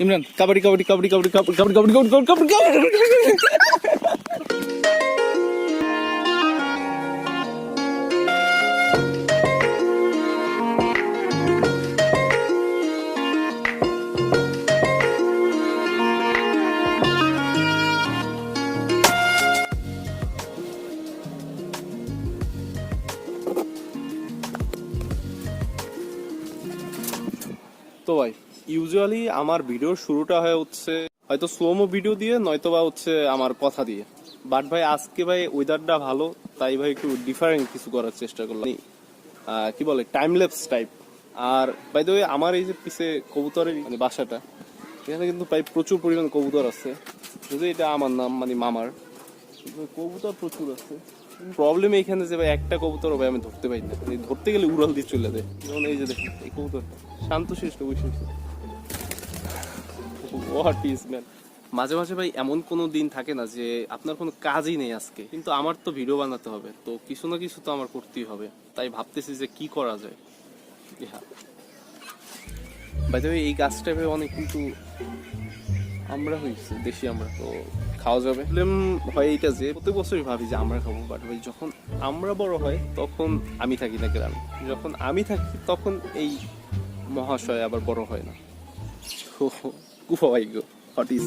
ইমরান কাবাডি কাবাডি কাবাডি কাবাডি কাবাডি কাবাডি কাবাডি কাবাডি কাবাডি কাবাডি তো ভাই ইউজুয়ালি আমার ভিডিওর শুরুটা হয় হচ্ছে হয়তো স্লোমো ভিডিও দিয়ে নয়তো বা হচ্ছে আমার কথা দিয়ে। বাট ভাই আজকে ভাই ওয়েদারটা ভালো তাই ভাই একটু ডিফারেন্ট কিছু করার চেষ্টা করলাম। আহ, কি বলে টাইমলেপস টাইপ আর বাই দ্য আমার এই যে পিছে কবুতরের মানে বাসাটা এখানে কিন্তু প্রায় প্রচুর পরিমাণ কবুতর আছে। যদি এটা আমার নাম মানে মামার। কবুতর প্রচুর আছে। প্রবলেম এইখানে যে ভাই একটা কবুতর ভাই আমি ধরতে পারি না। মানে ধরতে গেলে উড়াল দিয়ে চলে যায়। যেমন এই যে দেখুন এই কবুতর শান্ত শিষ্ট বসে হোয়াট ইজ ম্যান মাঝে মাঝে ভাই এমন কোনো দিন থাকে না যে আপনার কোনো কাজই নেই আজকে। কিন্তু আমার তো ভিডিও বানাতে হবে, তো কিছু না কিছু তো আমার করতেই হবে। তাই ভাবতেছি যে কি করা যায়। হ্যাঁ বাই এই গাছটা ভাই অনেক কিন্তু আমরা হয়েছে, দেশি আমরা, তো খাওয়া যাবে। প্রবলেম হয় এইটা যে, প্রত্যেক বছরই ভাবি যে আমরা খাব বাট ভাই যখন আমরা বড় হয়, তখন আমি থাকি না গ্রামে। যখন আমি থাকি, তখন এই মহাশয় আবার বড় হয় না। তো কুভাইগ হোয়াট ইজ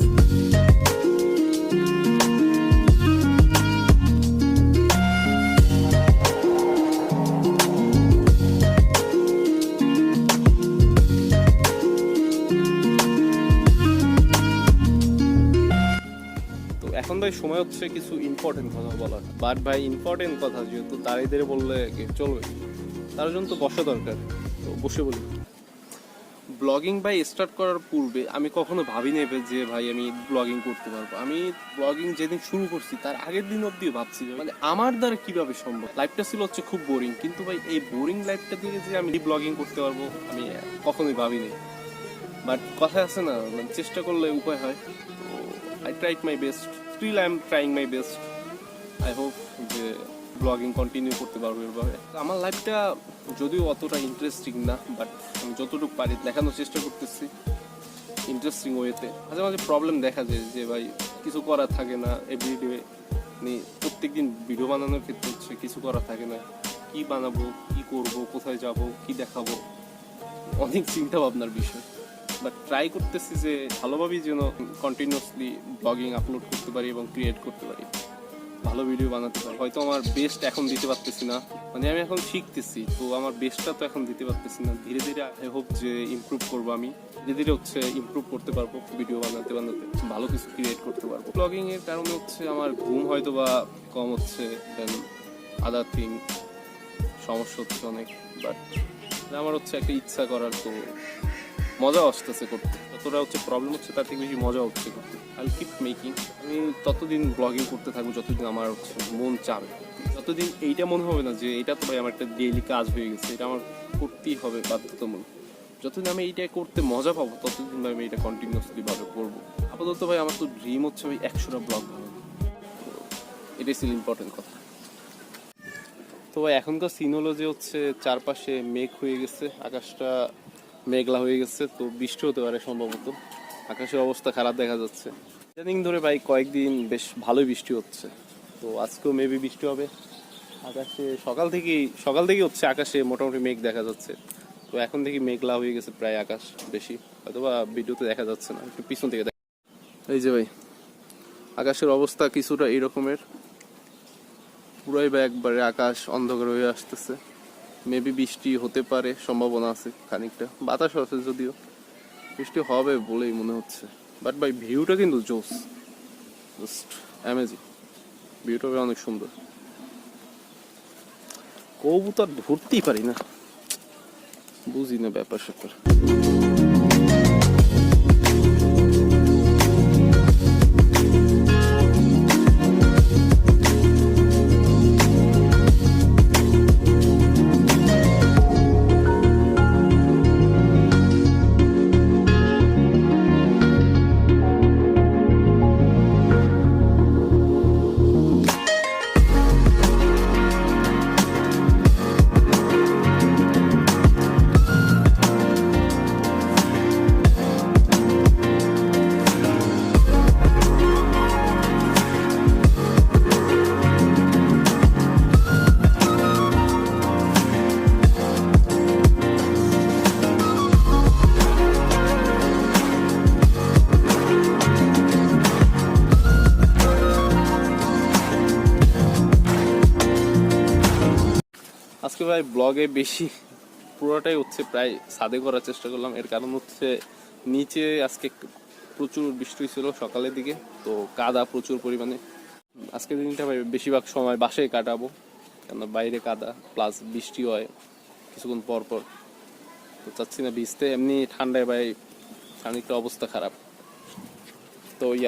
এখন ভাই সময় হচ্ছে কিছু ইম্পর্টেন্ট কথা বলার। বাট ভাই ইম্পর্টেন্ট কথা, যেহেতু তারাইদের বললে চলবে? তার জন্য তো বসা দরকার। তো বসে বলি। ব্লগিং ভাই স্টার্ট করার পূর্বে আমি কখনো ভাবি নেবে যে ভাই আমি ব্লগিং করতে পারব। আমি ব্লগিং যেদিন শুরু করছি, তার আগের দিন অব্দি ভাবছি মানে আমার দ্বারা কীভাবে সম্ভব? লাইফটা ছিল হচ্ছে খুব বোরিং কিন্তু ভাই এই বোরিং লাইফটা দিয়ে যে আমি ব্লগিং করতে পারব, আমি কখনোই ভাবিনি। বাট কথা আছে না মানে চেষ্টা করলে উপায় হয়। তো I tried my best still I am trying my best I hope যে ব্লগিং কন্টিনিউ করতে পারব এভাবে। আমার লাইফটা যদিও অতটা ইন্টারেস্টিং না বাট আমি যতটুকু পারি দেখানোর চেষ্টা করতেছি ইন্টারেস্টিং ওয়েতে মাঝে মাঝে প্রবলেম দেখা যায় যে ভাই, কিছু করার থাকে না এভরিডে মানে প্রত্যেকদিন ভিডিও বানানোর ক্ষেত্রে হচ্ছে কিছু করা থাকে না। কি বানাবো, কি করব, কোথায় যাব, কি দেখাবো, অনেক চিন্তা ভাবনার বিষয়। বাট ট্রাই করতেছি যে ভালোভাবেই যেন কন্টিনিউসলি ব্লগিং আপলোড করতে পারি এবং ক্রিয়েট করতে পারি। ভালো ভিডিও বানাতে পারি হয়তো আমার বেস্ট এখন দিতে পারতেছি না। মানে আমি এখন শিখতেছি, তো আমার বেস্টটা তো এখন দিতে পারতেছি না। ধীরে ধীরে আই হোপ যে ইমপ্রুভ করব আমি। ধীরে ধীরে হচ্ছে ইমপ্রুভ করতে পারব ভিডিও বানাতে বানাতে। ভালো কিছু ক্রিয়েট করতে পারব। ব্লগিং এর কারণে হচ্ছে আমার ঘুম হয়তো বা কম হচ্ছে দেন আদার থিং সমস্যা হচ্ছে অনেক বাট আমার হচ্ছে একটা ইচ্ছা করার তো মজা আসতেছে করতে। যতটা হচ্ছে প্রবলেম হচ্ছে, তার থেকে বেশি মজা হচ্ছে করতে। আই কিপ মেকিং আমি ততদিন ব্লগিং করতে থাকব, যতদিন আমার হচ্ছে মন চাবে। যতদিন এইটা মনে হবে না যে এটা তো ভাই আমার একটা ডেইলি কাজ হয়ে গেছে, এটা আমার করতেই হবে বাধ্যতামূলক। যতদিন আমি এইটা করতে মজা পাবো, ততদিন আমি এটা কন্টিনিউসলি ভাবে করব। আপাতত ভাই আমার তো ড্রিম হচ্ছে ভাই একশোটা ব্লগ তো এটাই ছিল ইম্পর্টেন্ট কথা। তো ভাই এখনকার সিন হলো যে হচ্ছে চারপাশে মেঘ হয়ে গেছে, আকাশটা মেঘলা হয়ে গেছে, তো বৃষ্টি হতে পারে সম্ভবত। আকাশের অবস্থা খারাপ দেখা যাচ্ছে। ইদানিং ধরে ভাই কয়েকদিন বেশ ভালোই বৃষ্টি হচ্ছে। তো আজকেও মেবি বৃষ্টি হবে। আকাশে, সকাল থেকেই সকাল থেকেই হচ্ছে আকাশে মোটামুটি মেঘ দেখা যাচ্ছে। তো এখন থেকে মেঘলা হয়ে গেছে প্রায় আকাশ বেশি। হয়তোবা ভিডিওতে দেখা যাচ্ছে না, একটু পিছন থেকে দেখা এই যে ভাই, আকাশের অবস্থা কিছুটা এই রকমের পুরাই বা একবারে আকাশ অন্ধকার হয়ে আসতেছে। মেবি বৃষ্টি হতে পারে, সম্ভাবনা আছে খানিকটা। বাতাস আছে যদিও। বৃষ্টি হবে বলেই মনে হচ্ছে। বাট ভাই, ভিউটা কিন্তু জোস। জাস্ট অ্যামেজিং ভিউটা অনেক সুন্দর। কবুতর ধরতেই পারি না। বুঝি না ব্যাপার স্যাপার আজকে ভাই ব্লগে বেশি, পুরোটাই হচ্ছে প্রায় সাদে করার চেষ্টা করলাম। এর কারণ হচ্ছে নিচে আজকে প্রচুর বৃষ্টি ছিল সকালের দিকে, তো কাদা প্রচুর পরিমাণে। আজকের দিনটা ভাই বেশিরভাগ সময় বাসায় কাটাবো কেন বাইরে কাদা প্লাস বৃষ্টি হয় কিছুক্ষণ পর পর। তো চাচ্ছি না ভিজতে, এমনি ঠান্ডায় ভাই খানিকটা অবস্থা খারাপ। তো ইয়া